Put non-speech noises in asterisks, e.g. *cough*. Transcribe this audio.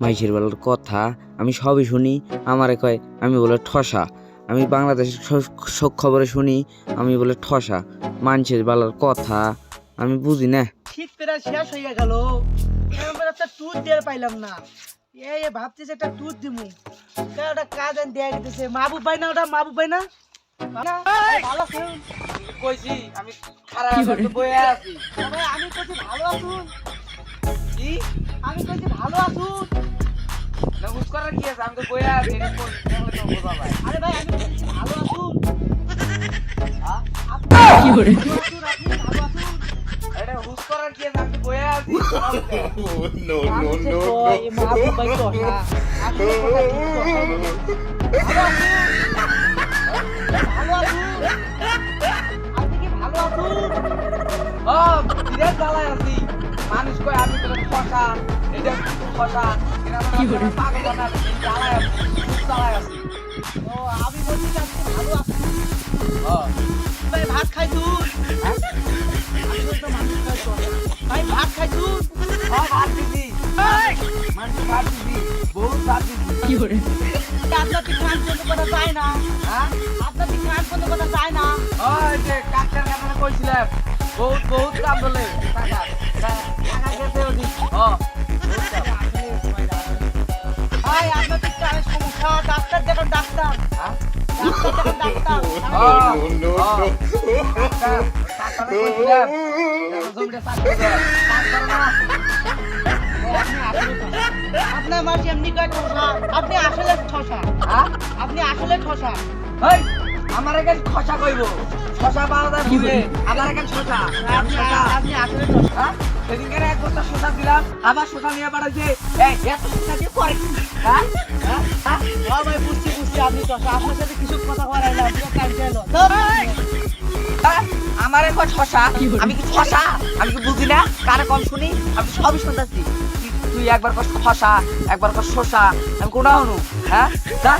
মাইশের বেলার কথা আমি সবই শুনি আমারে কয় আমি বলে ঠসা। আমি বাংলাদেশের সব খবরে শুনি আমি বলে ঠসা। মানুষের বেলার কথা আমি বুঝি না। শীত প্রায় শেষ হয়ে গেল। একটা দিয়ে পাইলাম না। এই ভাবতেছে একটা ট্যুর দিমু। ওটা কাজ দেয়া গেছে মাহবুব ভাই না ওটা? মাহবুব ভাই না? ভালো? কইছি আমি খারাপ বয়ে আছি। আমি কইছি ভালো আছুন। আমি কইছি ভালো আছুন। না হুস করার কি আছে? আমি তো আছি এটা কোন কেমন তো বোঝা ভাই আরে ভাই আমি ভালো আছুন হ্যাঁ? এটা হুস করার কি আছে? *laughs* আমি তো বয়ে আছি ভাই তো না আসলে কথা কি ভালো আছুন আপনি কি ভালো আছুন ও বিরাট জ্বালায় আছি। মানুষ কয় আমি বলে ঠসা এটা এটা কি করে? আমি বলছি ভাত খাইছো ভাই ভাত খাইছুন ও ভাত ভাত দিদি বহুত কি করে আপনার কি খান কোনো কথা যায় না আপনার কি খান কোনো কথা না ওই যে কাকটার কাছে বহুত বহুত কাম বলে টাকা *laughs* আপনি আসলে ঠসা। আপনার মাসে এমনি কয় ঠসা আপনি আসলে ঠসা। হ্যাঁ? আপনি আসলে ঠসা। আমার এখানে খসা কইব। শশা পাওয়া যায় আমার এখানে শশা আপনি শশা আপনি আসলে ঠসা। এক শশা দিলাম। আবার শশা নিয়ে পাঠাইছে এই এত শশা দিয়ে করে হ্যাঁ? হ্যাঁ? হ্যাঁ? ভাই বুঝছি বুঝছি আপনি ঠসা আপনার সাথে কিছু কথা করাই না আপনি কাজ এলো হ্যাঁ? আমার এখন শশা। আমি কি শশা? আমি কি বুঝি না? কারে কম শুনি? আমি সবই শুনতেছি। তুই একবার কর খসা একবার কর শশা। আমি হনু হ্যাঁ? যা।